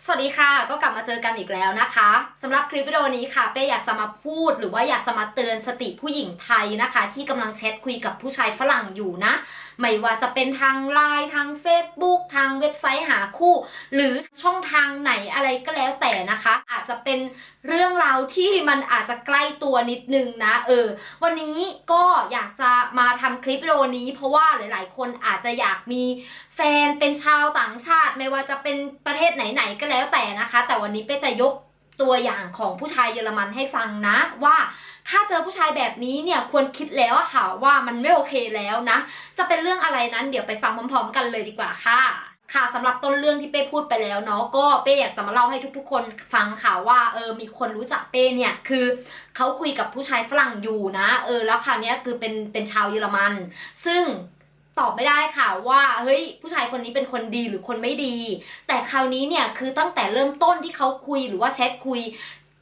สวัสดีค่ะ ก็กลับมาเจอกันอีกแล้วนะคะสำหรับคลิปวิดีโอนี้ค่ะเป้อยากจะมาพูดหรือว่าอยากจะมาเตือนสติผู้หญิงไทยนะคะ ที่กำลังแชทคุยกับผู้ชายฝรั่งอยู่นะ ไม่ว่าจะเป็นทางไลน์ทาง Facebook ทางเว็บไซต์หาคู่ หรือช่องทางไหนอะไรก็แล้วแต่นะคะ อาจจะเป็น เรื่องราวที่มันอาจจะใกล้ตัวนิดนึงนะเออ วันนี้ก็อยากจะมาทำคลิปวิดีโอนี้ เพราะว่าหลาย ๆ คนอาจจะอยากมีแฟนเป็นชาวต่างชาติ ไม่ว่าจะเป็นประเทศไหน ๆ ก็แล้วแต่นะคะ แต่วันนี้เป้จะยกตัวอย่างของผู้ชายเยอรมันให้ฟังนะ ว่าถ้าเจอผู้ชายแบบนี้เนี่ยควรคิดแล้วค่ะว่ามันไม่โอเคแล้วนะ จะเป็นเรื่องอะไรนั้นเดี๋ยวไปฟังพร้อม ๆ กันเลยดีกว่าค่ะ ค่ะสำหรับต้นเรื่องที่เป้พูดไปแล้วเนาะก็เป้อยากจะมาเล่าให้ทุก ๆ คนฟังค่ะว่าเออมีคนรู้จักเป้เนี่ยคือเขาคุยกับผู้ชายฝรั่งอยู่นะ เออแล้วคราวนี้คือเป็นเป็นชาวเยอรมัน ซึ่งตอบไม่ได้ค่ะว่าเฮ้ยผู้ชายคนนี้เป็นคนดีหรือคนไม่ดี แต่คราวนี้เนี่ยคือตั้งแต่เริ่มต้นที่เขาคุยหรือว่าแชทคุย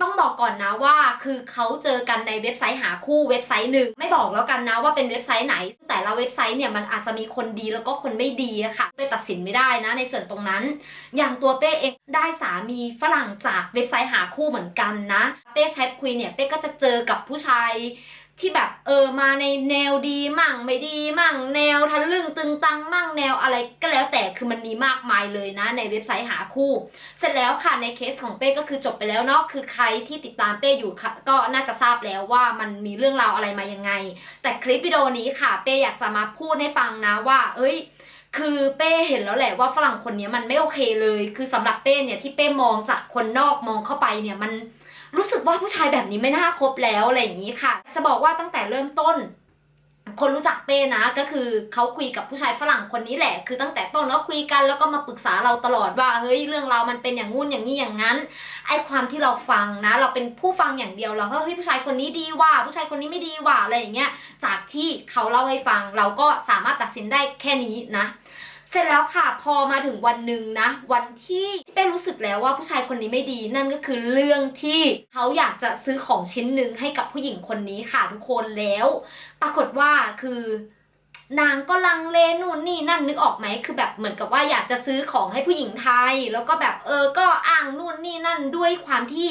ต้องบอกก่อนนะว่าคือเขาเจอกันในเว็บไซต์หาคู่เว็บไซต์หนึ่งไม่บอกแล้วกันนะว่าเป็นเว็บไซต์ไหน แต่ละเว็บไซต์เนี่ยมันอาจจะมีคนดีแล้วก็คนไม่ดีอะค่ะเป้ตัดสินไม่ได้นะในส่วนตรงนั้น อย่างตัวเป้เองได้สามีฝรั่งจากเว็บไซต์หาคู่เหมือนกันนะ เป้แชทคุยเนี่ยเป้ก็จะเจอกับผู้ชาย ที่แบบเออมาในแนวดีมั่งไม่ดีมั่ง แนวทะลึ่งตึงตังมั่งแนวอะไรก็แล้วแต่คือมันมีมากมายเลยนะ ในเว็บไซต์หาคู่ เสร็จแล้วค่ะในเคสของเป้ก็คือจบไปแล้วเนาะคือใครที่ติดตามเป้อยู่ค่ะก็น่าจะทราบแล้วว่ามันมีเรื่องราวอะไรมายังไง แต่คลิปวิดีโอนี้ค่ะ เป้อยากจะมาพูดให้ฟังนะว่า เอ้ยคือเป้เห็นแล้วแหละว่าฝรั่งคนนี้มันไม่โอเคเลย คือสำหรับเป้เนี่ยที่เป้มองจากคนนอกมองเข้าไปเนี่ยมัน รู้สึกว่าผู้ชายแบบนี้ไม่น่าคบแล้วอะไรอย่างนี้ค่ะ จะบอกว่าตั้งแต่เริ่มต้น คนรู้จักเป้นะก็คือเขาคุยกับผู้ชายฝรั่งคนนี้แหละ คือตั้งแต่ต้นก็คุยกันแล้วก็มาปรึกษาเราตลอดว่าเฮ้ยเรื่องเรามันเป็นอย่างงู้นอย่างนี้อย่างนั้นไอความที่เราฟังนะ เราเป็นผู้ฟังอย่างเดียวเราก็เฮ้ยผู้ชายคนนี้ดีว่ะผู้ชายคนนี้ไม่ดีว่ะอะไรอย่างเงี้ยจากที่เขาเล่าให้ฟังเราก็สามารถตัดสินได้แค่นี้นะ เสร็จแล้วค่ะพอมาถึงวันหนึ่งนะ วันที่เป้รู้สึกแล้วว่าผู้ชายคนนี้ไม่ดีนั่นก็คือเรื่องที่เขาอยากจะซื้อของชิ้นหนึ่งให้กับผู้หญิงคนนี้ค่ะทุกคนแล้ว ปรากฏว่าคือนางก็ลังเลนู่นนี่นั่นนึกออกไหมคือแบบเหมือนกับว่าอยากจะซื้อของให้ผู้หญิงไทย แล้วก็แบบเออก็อ้างนู่นนี่นั่นด้วยความที่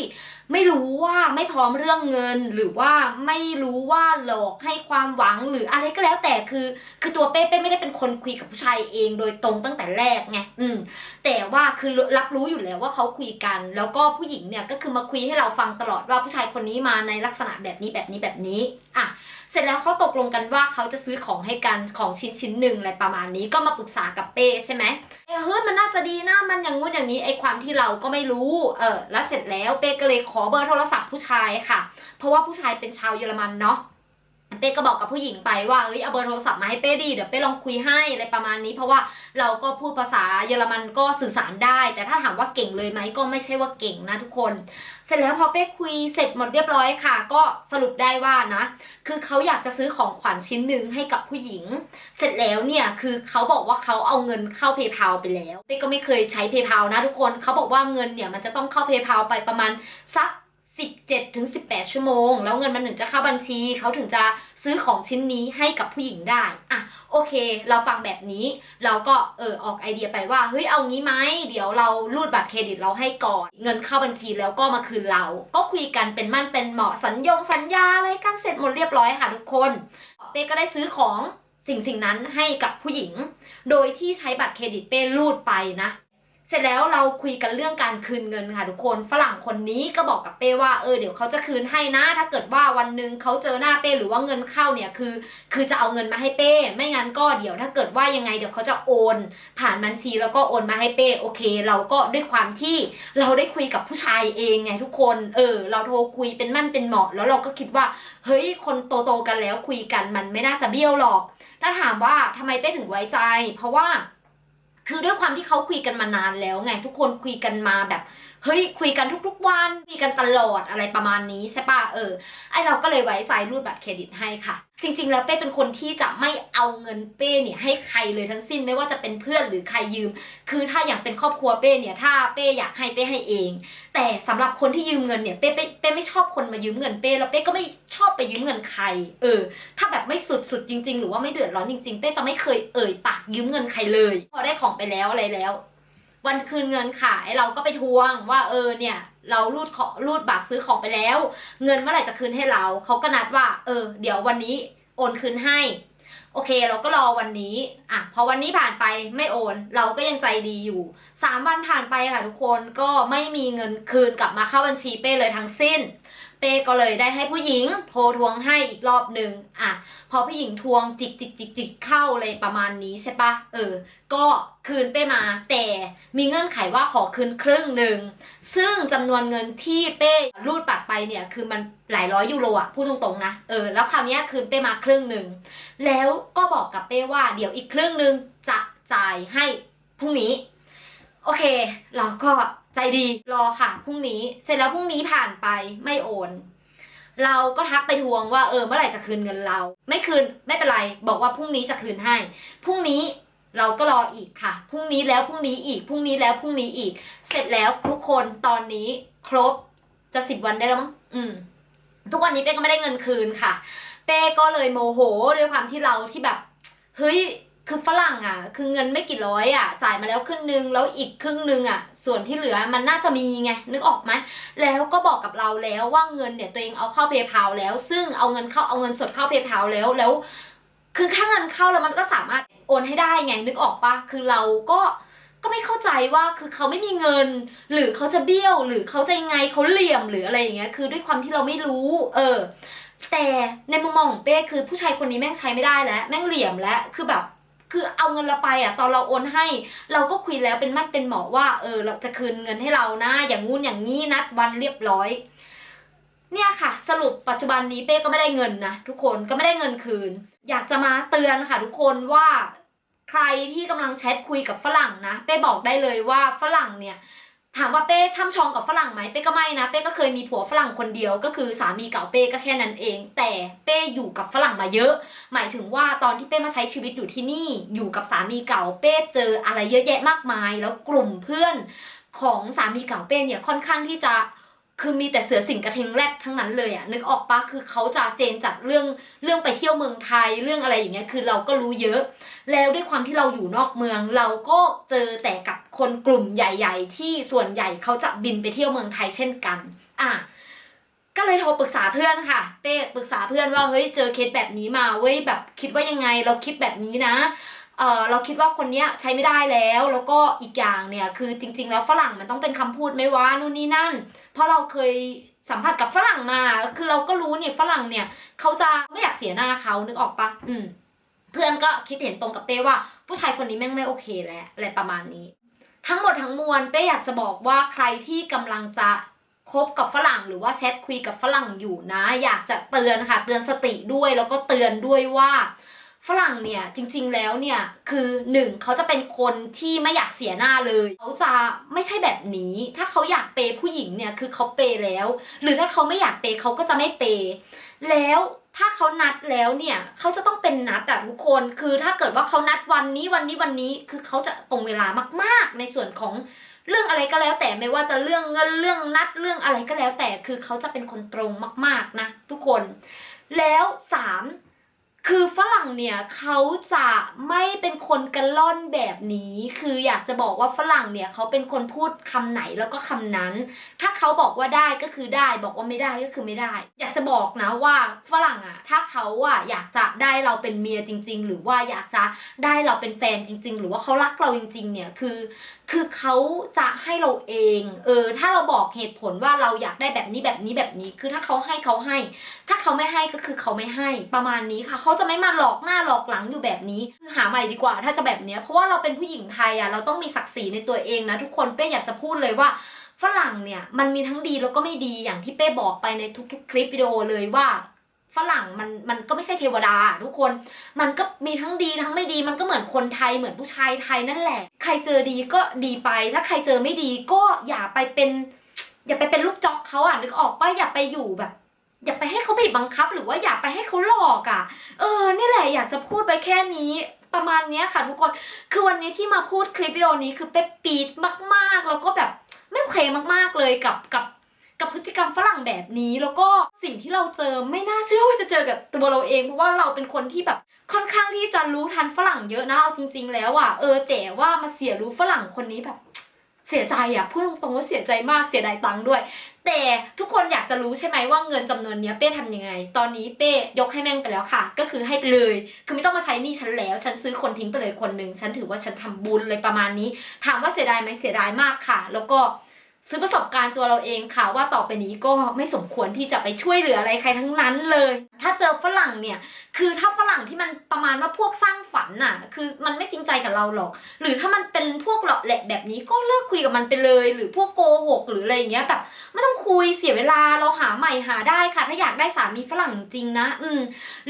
ไม่รู้ว่าไม่พร้อมเรื่องเงิน หรือว่าไม่รู้ว่าหลอกให้ความหวังหรืออะไรก็แล้วแต่คือ คือตัวเป้เป้ไม่ได้เป็นคนคุยกับผู้ชายเองโดยตรงตั้งแต่แรกไงอืม แต่ว่าคือรับรู้อยู่แล้วว่าเขาคุยกัน แล้วก็ผู้หญิงเนี่ยก็คือมาคุยให้เราฟังตลอดว่าผู้ชายคนนี้มาในลักษณะแบบนี้แบบนี้แบบนี้อะเสร็จแล้วเขาตกลงกันว่าเขาจะซื้อของให้กันของชิ้นชิ้นหนึ่งอะไรประมาณนี้ก็มาปรึกษากับเป้ใช่ไหมเออเฮ้ยมันน่าจะดีนะมันอย่างงู้นอย่างนี้ไอความที่เราก็ไม่รู้ เออแล้วเสร็จแล้วเป้ก็เลยขอเบอร์โทรศัพท์ผู้ชายค่ะ เพราะว่าผู้ชายเป็นชาวเยอรมันเนาะ เป้ก็บอกกับผู้หญิงไปว่าเอ้ยเอาเบอร์โทรศัพท์มาให้เป้ดีเดี๋ยวเป้ลองคุยให้อะไรประมาณนี้ เพราะว่าเราก็พูดภาษาเยอรมันก็สื่อสารได้ แต่ถ้าถามว่าเก่งเลยไหมก็ไม่ใช่ว่าเก่งนะทุกคน เสร็จแล้วพอเป้คุยเสร็จหมดเรียบร้อยค่ะ ก็สรุปได้ว่านะ คือเขาอยากจะซื้อของขวัญชิ้นหนึ่งให้กับผู้หญิง เสร็จแล้วเนี่ยคือเขาบอกว่าเขาเอาเงินเข้าเพย์พาไปแล้วเป้ก็ไม่เคยใช้เพย์พานะทุกคนเขาบอกว่าเงินเนี่ยมันจะต้องเข้าเพย์พาไปประมาณสัก 17ถึง18 ชั่วโมง แล้วเงินมันถึงจะเข้าบัญชีเขาถึงจะซื้อของชิ้นนี้ให้กับผู้หญิงได้อะโอเค เราฟังแบบนี้ เราก็เออออกไอเดียไปว่าเฮ้ยเอางี้ไหมเดี๋ยวเรารูดบัตรเครดิตเราให้ก่อน เงินเข้าบัญชีแล้วก็มาคืนเรา ก็คุยกันเป็นมั่นเป็นเหมาะสัญญงสัญญาอะไรกันเสร็จหมดเรียบร้อยค่ะทุกคนเป้ก็ได้ซื้อของสิ่งสิ่งนั้นให้กับผู้หญิง โดยที่ใช้บัตรเครดิตเป้รูดไปนะ เสร็จแล้วเราคุยกันเรื่องการคืนเงินค่ะทุกคนฝรั่งคนนี้ก็บอกกับเป้ว่าเออเดี๋ยวเขาจะคืนให้นะ ถ้าเกิดว่าวันหนึ่งเขาเจอหน้าเป้หรือว่าเงินเข้าเนี่ยคือ คือจะเอาเงินมาให้เป้ ไม่งั้นก็เดี๋ยวถ้าเกิดว่ายังไงเดี๋ยวเขาจะโอน ผ่านบัญชีแล้วก็โอนมาให้เป้โอเค เราก็ด้วยความที่เราได้คุยกับผู้ชายเองไงทุกคนเออ เราโทรคุยเป็นมั่นเป็นเหมาะ แล้วเราก็คิดว่า เฮ้ยคนโตๆกันแล้วคุยกันมันไม่น่าจะเบี้ยวหรอก ถ้าถามว่าทำไมเป้ถึงไว้ใจ เพราะว่า คือด้วยความที่เขาคุยกันมานานแล้วไง ทุกคนคุยกันมาแบบเฮ้ยคุยกันทุกๆวันคุยกันตลอดอะไรประมาณนี้ใช่ปะเออไอเราก็เลยไว้ใจรูดบัตรเครดิตให้ค่ะ จริง ๆ แล้วเป้เป็นคนที่จะไม่เอาเงินเป้เนี่ยให้ใครเลยทั้งสิ้นไม่ว่าจะเป็นเพื่อนหรือใครยืม คือถ้าอย่างเป็นครอบครัวเป้เนี่ยถ้าเป้อยากให้เป้ให้เอง แต่สำหรับคนที่ยืมเงินเนี่ยเป้เป้เป้ไม่ชอบคนมายืมเงินเป้แล้วเป้ก็ไม่ชอบไปยืมเงินใคร เออ ถ้าแบบไม่สุดสุดจริง ๆ หรือว่าไม่เดือดร้อนจริง ๆ เป้จะไม่เคยเอ่ยปากยืมเงินใครเลย พอได้ของไปแล้วอะไรแล้ว วันคืนเงินขายเราก็ไปทวงว่าเออเนี่ย เรารูดขอรูดบัตรซื้อของไปแล้ว เงินเมื่อไหร่จะคืนให้เราเขาก็นัดว่า เออ เดี๋ยววันนี้โอนคืนให้ โอเคเราก็รอวันนี้อะพอวันนี้ผ่านไปไม่โอน เราก็ยังใจดีอยู่สามวันผ่านไปค่ะทุกคนก็ไม่มีเงินคืนกลับมาเข้าบัญชีเป้เลยทั้งสิ้น เป้ก็เลยได้ให้ผู้หญิงโทรทวงให้อีกรอบหนึ่งอะ พอผู้หญิงทวงจิกจิกจิกจิกเข้าเลยประมาณนี้ใช่ปะเออ ก็คืนเป้มาแต่มีเงื่อนไขว่าขอคืนครึ่งหนึ่ง ซึ่งจำนวนเงินที่เป้รูดปัดไปเนี่ย คือมันหลายร้อยยูโรอะพูดตรงๆนะเออแล้วคราวนี้คืนเป้มาครึ่งหนึ่งแล้วก็บอกกับเป้ว่าเดี๋ยวอีกครึ่งหนึ่งจะจ่ายให้พรุ่งนี้ โอเค เราก็ ใจดีรอค่ะพรุ่งนี้เสร็จแล้วพรุ่งนี้ผ่านไปไม่โอน เราก็ทักไปทวงว่าเออเมื่อไหร่จะคืนเงินเรา ไม่คืนไม่เป็นไรบอกว่าพรุ่งนี้จะคืนให้พรุ่งนี้เราก็รออีกค่ะพรุ่งนี้แล้วพรุ่งนี้อีกพรุ่งนี้แล้วพรุ่งนี้อีก เสร็จแล้วทุกคนตอนนี้ครบจะสิบวันได้แล้วมั้งอืม ทุกวันนี้เป้ก็ไม่ได้เงินคืนค่ะ เป้ก็เลยโมโหด้วยความที่เราที่แบบเฮ้ย คือฝรั่งอะ คือเงินไม่กี่ร้อยอะ จ่ายมาแล้วครึ่งนึงแล้วอีกครึ่งนึงอะ ส่วนที่เหลือมันน่าจะมีไง นึกออกไหมแล้วก็บอกกับเราแล้วว่าเงินเนี่ยตัวเองเอาเข้าเพย์พาแล้ว ซึ่งเอาเงินเข้าเอาเงินสดเข้าเพย์พาแล้วแล้ว คือถ้าเงินเข้าแล้วมันก็สามารถโอนให้ได้ไง นึกออกปะคือเราก็ก็ไม่เข้าใจว่าคือเขาไม่มีเงิน หรือเขาจะเบี้ยว หรือเขาจะยังไงเขาเหลี่ยมหรืออะไรอย่างเงี้ยคือด้วยความที่เราไม่รู้ เออ แต่ในมุมมองของเป้คือผู้ชายคนนี้แม่งใช้ไม่ได้แล้ว แม่งเหลี่ยมแล้วคือแบบ คือเอาเงินเราไปอะตอนเราโอนให้ เราก็คุยแล้วเป็นมัดเป็นหมอว่า เออ เราจะคืนเงินให้เรานะ อย่างงู้นอย่างนี้นัดวันเรียบร้อย เนี่ยค่ะ สรุปปัจจุบันนี้เป้ก็ไม่ได้เงินนะทุกคนก็ไม่ได้เงินคืน อยากจะมาเตือนค่ะ ทุกคนว่าใครที่กำลังแชทคุยกับฝรั่งนะเป้บอกได้เลยว่าฝรั่งเนี่ย ถามว่าเป้ช่ำชองกับฝรั่งไหมเป้ก็ไม่นะเป้ก็เคยมีผัวฝรั่งคนเดียวก็คือสามีเก่าเป้ก็แค่นั้นเอง แต่เป้อยู่กับฝรั่งมาเยอะ หมายถึงว่าตอนที่เป้มาใช้ชีวิตอยู่ที่นี่ อยู่กับสามีเก่าเป้เจออะไรเยอะแยะมากมาย แล้วกลุ่มเพื่อนของสามีเก่าเป้เนี่ยค่อนข้างที่จะ คือมีแต่เสือสิงกระเทงแรดทั้งนั้นเลยอะนึกออกปะคือเขาจะเจนจัดเรื่องเรื่องไปเที่ยวเมืองไทยเรื่องอะไรอย่างเงี้ยคือเราก็รู้เยอะ แล้วด้วยความที่เราอยู่นอกเมือง เราก็เจอแต่กับคนกลุ่มใหญ่ ๆ ที่ส่วนใหญ่เขาจะบินไปเที่ยวเมืองไทยเช่นกัน อะก็เลยโทรปรึกษาเพื่อนค่ะ เป้ปรึกษาเพื่อนว่าเฮ้ยเจอเคสแบบนี้มาเว้ยแบบคิดว่ายังไงเราคิดแบบนี้นะ เออเราคิดว่าคนเนี้ยใช้ไม่ได้แล้ว แล้วก็อีกอย่างเนี่ยคือจริง ๆ แล้วฝรั่งมันต้องเป็นคำพูดไม่ว่านู่นนี่นั่น เพราะเราเคยสัมผัสกับฝรั่งมา คือเราก็รู้เนี่ยฝรั่งเนี่ยเขาจะไม่อยากเสียหน้าเขานึกออกปะอืม เพื่อนก็คิดเห็นตรงกับเป้ว่า ผู้ชายคนนี้แม่งไม่โอเคแล้วอะไรประมาณนี้ ทั้งหมดทั้งมวลเป้อยากจะบอกว่าใครที่กำลังจะคบกับฝรั่งหรือว่าแชทคุยกับฝรั่งอยู่นะ อยากจะเตือนค่ะ เตือนสติด้วยแล้วก็เตือนด้วยว่า ฝรั่งเนี่ยจริงๆแล้วเนี่ยคือหนึ่งเขาจะเป็นคนที่ไม่อยากเสียหน้าเลยเขาจะไม่ใช่แบบนี้ ถ้าเขาอยากเปย์ผู้หญิงเนี่ยคือเขาเปย์แล้ว หรือถ้าเขาไม่อยากเปย์เขาก็จะไม่เปย์แล้วถ้าเขานัดแล้วเนี่ยเขาจะต้องเป็นนัดอะทุกคนคือถ้าเกิดว่าเขานัดวันนี้วันนี้วันนี้คือเขาจะตรงเวลามาก ๆ ในส่วนของเรื่องอะไรก็แล้วแต่ไม่ว่าจะเรื่องเงินเรื่องนัดเรื่องอะไรก็แล้วแต่คือเขาจะเป็นคนตรงมาก ๆนะทุกคน แล้วสาม คือฝรั่งเนี่ยเขาจะไม่เป็นคนกระล่อนแบบนี้ คืออยากจะบอกว่าฝรั่งเนี่ยเขาเป็นคนพูดคำไหนแล้วก็คำนั้น ถ้าเขาบอกว่าได้ก็คือได้ บอกว่าไม่ได้ก็คือไม่ได้ อยากจะบอกนะว่าฝรั่งอะถ้าเขาอะอยากจะได้เราเป็นเมียจริง ๆ หรือว่าอยากจะได้เราเป็นแฟนจริง ๆ หรือว่าเขารักเราจริง ๆ เนี่ยคือ คือเขาจะให้เราเอง เออ ถ้าเราบอกเหตุผลว่าเราอยากได้แบบนี้แบบนี้แบบนี้ คือถ้าเขาให้เขาให้ ถ้าเขาไม่ให้ก็คือเขาไม่ให้ ประมาณนี้ค่ะเขาจะไม่มาหลอกหน้าหลอกหลังอยู่แบบนี้คือหาใหม่ดีกว่า ถ้าจะแบบเนี้ยเพราะว่าเราเป็นผู้หญิงไทยอะเราต้องมีศักดิ์ศรีในตัวเองนะทุกคนเป้อยากจะพูดเลยว่าฝรั่งเนี่ยมันมีทั้งดีแล้วก็ไม่ดีอย่างที่เป้บอกไปในทุก ๆ คลิปวิดีโอเลยว่าฝรั่งมันมันก็ไม่ใช่เทวดาทุกคน มันก็มีทั้งดีทั้งไม่ดี มันก็เหมือนคนไทยเหมือนผู้ชายไทยนั่นแหละ ใครเจอดีก็ดีไป ถ้าใครเจอไม่ดีก็อย่าไปเป็น อย่าไปเป็นลูกจอกเขาอะนึกออกป่ะอย่าไปอยู่แบบ อย่าไปให้เขาบีบบังคับหรือว่าอย่าไปให้เขาหลอกอะ เออนี่แหละอยากจะพูดไปแค่นี้ประมาณนี้ค่ะทุกคน คือวันนี้ที่มาพูดคลิปวิดีโอนี้คือเป๊ปปีดมากๆ แล้วก็แบบไม่โอเคมากๆเลยกับกับกับพฤติกรรมฝรั่งแบบนี้ แล้วก็สิ่งที่เราเจอไม่น่าเชื่อว่าจะเจอกับตัวเราเอง เพราะว่าเราเป็นคนที่แบบค่อนข้างที่จะรู้ทันฝรั่งเยอะนะเอาจริง ๆ แล้วอะเออแต่ว่ามาเสียรู้ฝรั่งคนนี้แบบ เสียใจอะพูดตรงๆว่าเสียใจมากเสียดายตังค์ด้วย แต่ทุกคนอยากจะรู้ใช่ไหมว่าเงินจำนวนเนี้ยเป้ทำยังไง ตอนนี้เป้ยกให้แม่งไปแล้วค่ะ ก็คือให้ไปเลย คือไม่ต้องมาใช้นี่ฉันแล้ว ฉันซื้อคนทิ้งไปเลยคนหนึ่งฉันถือว่าฉันทำบุญเลยประมาณนี้ ถามว่าเสียดายไหมเสียดายมากค่ะ แล้วก็ ซื้อประสบการณ์ตัวเราเองค่ะว่าต่อไปนี้ก็ไม่สมควรที่จะไปช่วยเหลืออะไรใครทั้งนั้นเลย ถ้าเจอฝรั่งเนี่ยคือถ้าฝรั่งที่มันประมาณว่าพวกสร้างฝันน่ะ คือมันไม่จริงใจกับเราหรอก หรือถ้ามันเป็นพวกหลาะแหละแบบนี้ก็เลิกคุยกับมันไปเลย หรือพวกโกหกหรืออะไรอย่างเงี้ยแบบไม่ต้องคุยเสียเวลาเราหาใหม่หาได้ค่ะ ถ้าอยากได้สามีฝรั่งจริงนะ อืม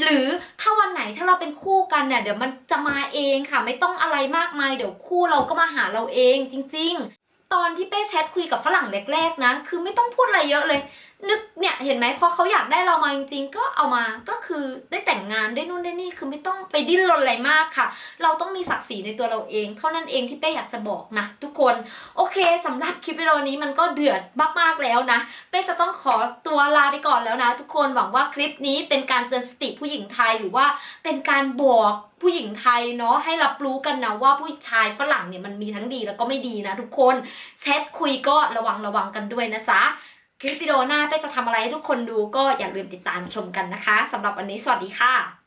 หรือถ้าวันไหนถ้าเราเป็นคู่กันเนี่ยเดี๋ยวมันจะมาเองค่ะ ไม่ต้องอะไรมากมายเดี๋ยวคู่เราก็มาหาเราเองจริง ๆ ตอนที่เป้แชทคุยกับฝรั่งแรกๆนะ คือไม่ต้องพูดอะไรเยอะเลย นึกเนี่ยเห็นไหมพอเขาอยากได้เรามาจริงๆ ก็เอามาก็คือได้แต่งงานได้นู่นได้นี่คือไม่ต้องไปดิ้นรนอะไรมากค่ะ เราต้องมีศักดิ์ศรีในตัวเราเองเท่านั้นเองที่เป้อยากจะบอกนะทุกคนโอเคสำหรับคลิปวิดีโอนี้มันก็เดือดมากๆแล้วนะเป้จะต้องขอตัวลาไปก่อนแล้วนะ ทุกคนหวังว่าคลิปนี้เป็นการเตือนสติผู้หญิงไทยหรือว่าเป็นการบอก ผู้หญิงไทยเนาะให้รับรู้กันนะว่าผู้ชายฝรั่งเนี่ยมันมีทั้งดีแล้วก็ไม่ดีนะทุกคนแชทคุยก็ระวังระวังกันด้วยนะจ๊ะคลิปวิดีโอหน้าเป้จะทำอะไรให้ทุกคนดูก็อย่าลืมติดตามชมกันนะคะสำหรับวันนี้สวัสดีค่ะ